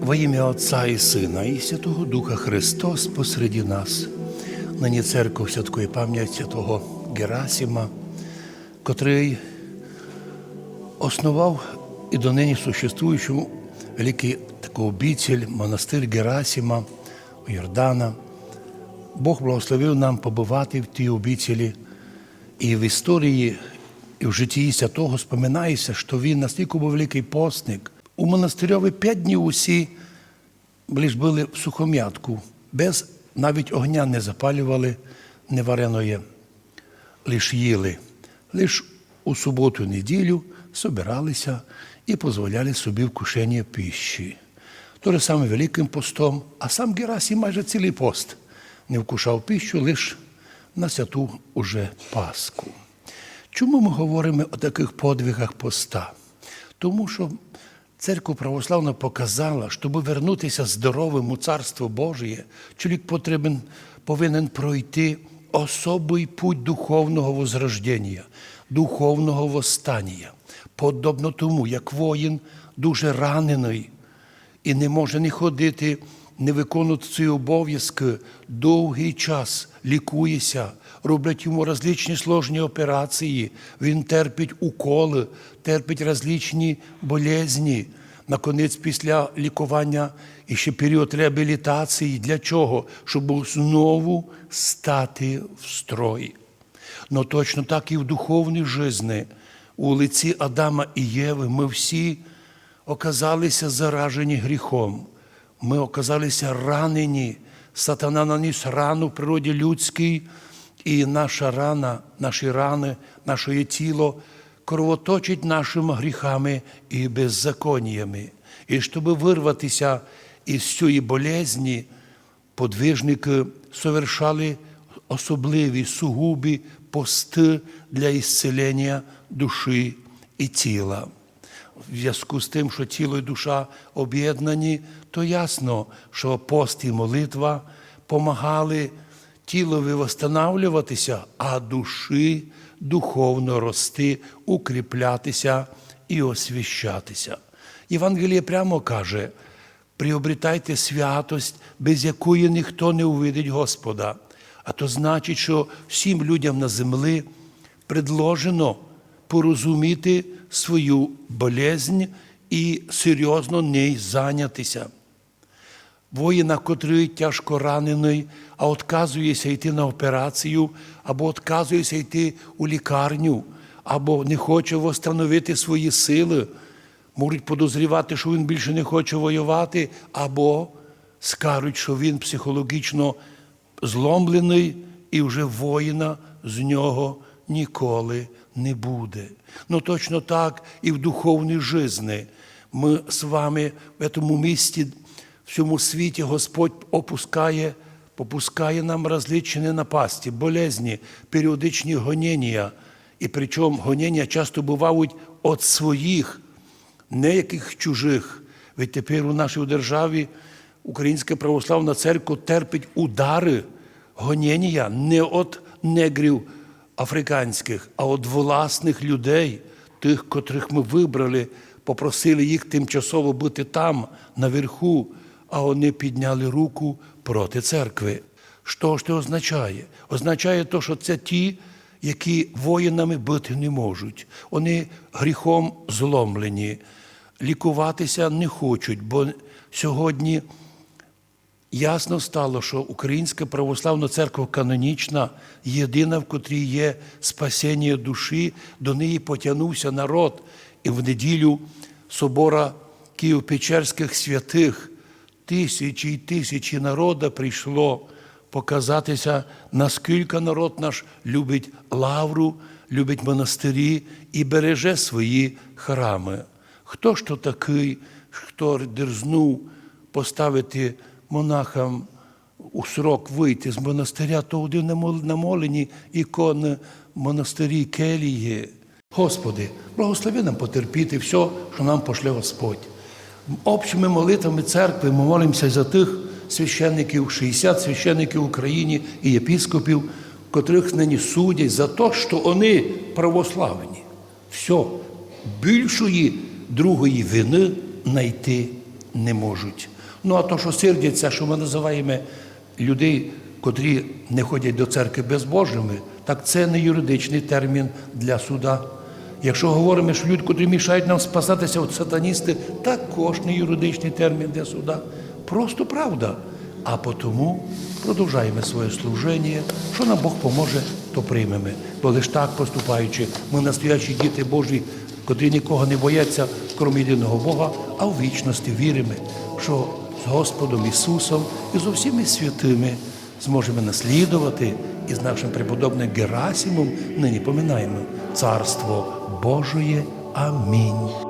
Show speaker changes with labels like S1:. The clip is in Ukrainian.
S1: Во ім'я Отця і Сина, і Святого Духа Христос посереді нас. Нині церква святкує пам'ять святого Герасима, котрий основав і донині существуючу великий такий обіціль, монастир Герасима у Йордана. Бог благословив нам побувати в тій обіцілі. І в історії, і в житті святого споминається, що він настільки був великий постник. У монастирьові п'ять днів усі лиш були в сухом'ятку, без навіть огня не запалювали, не вареної, лиш їли. Лиш у суботу, неділю собиралися і дозволяли собі вкушення пищі. То же саме Великим постом, а сам Герасим майже цілий пост не вкушав пищу лише на святу уже Пасху. Чому ми говоримо о таких подвигах поста? Тому що церква православна показала, щоб вернутися здоровим у Царство Божє, чоловік потрібен, повинен пройти особий путь духовного возрождення, духовного восстання. Подобно тому, як воїн дуже ранений і не може не ходити, не виконувати ці обов'язки довгий час, лікується, роблять йому различні сложні операції, він терпить уколи, терпить различні болезні. Наконець, після лікування і ще період реабілітації. Для чого? Щоб знову стати в строй. Но точно так і в духовній житті. У лиці Адама і Єви ми всі оказалися заражені гріхом. Ми оказалися ранені. Сатана наніс рану в природі людській, і наша рана, наші рани, наше тіло кровоточить нашими гріхами і беззаконнями. І щоб вирватися із цієї болезні, подвижники совершали особливі сугубі пости для ісцелення душі і тіла. В зв'язку з тим, що тіло і душа об'єднані, то ясно, що пост і молитва помагали тілові восстанавлюватися, а душі духовно рости, укріплятися і освіщатися. Євангеліє прямо каже: приобретайте святость, без якої ніхто не увидить Господа. А то значить, що всім людям на землі предложено порозуміти свою болезнь і серйозно нею зайнятися. Воїна, котрий тяжко ранений, а відказується йти на операцію, або відказується йти у лікарню, або не хоче встановити свої сили, можуть подозрівати, що він більше не хоче воювати, або скажуть, що він психологічно зломлений і вже воїна з нього ніколи не буде. Ну точно так і в духовній житті. Ми з вами в цьому місті, в цьому світі Господь опускає, попускає нам различні напасті, болезні, періодичні гонення. І причому гонення часто бувають від своїх, не яких чужих. Ведь тепер у нашій державі Українська православна церква терпить удари, гонення не від негрів африканських, а від власних людей, тих, котрих ми вибрали, попросили їх тимчасово бути там, наверху, а вони підняли руку проти церкви. Що ж це означає? Означає те, що це ті, які воїнами бути не можуть. Вони гріхом зломлені, лікуватися не хочуть, бо сьогодні ясно стало, що Українська православна церква канонічна, єдина, в котрій є спасіння душі, до неї потягнувся народ. І в неділю собора Київ-Печерських святих тисячі й тисячі народа прийшло показатися, наскільки народ наш любить лавру, любить монастирі і береже свої храми. Хто ж то такий, хто дерзнув поставити монахам у срок вийти з монастиря, то один намолені ікони монастирі келії. Господи, благослови нам потерпіти все, що нам пошле Господь. Общими молитвами церкви ми молимося за тих священників, 60 священників Україні і єпіскопів, котрих нині судять за те, що вони православні. Все, більшої другої вини знайти не можуть. Ну а то, що сердяться, що ми називаємо людей, котрі не ходять до церкви безбожими, так це не юридичний термін для суда. Якщо говоримо, що люди, котрі мішають нам спасатися від сатаністи, також не юридичний термін для суда. Просто правда. А потому продовжаємо своє служення, що нам Бог поможе, то приймемо. Бо лише так поступаючи, ми настоячі діти Божі, котрі нікого не бояться, крім єдиного Бога, а в вічності віримо, що Господом Ісусом і з усіми святими зможемо наслідувати і з нашим преподобним Герасимом нині поминаємо Царство Божоє. Амінь.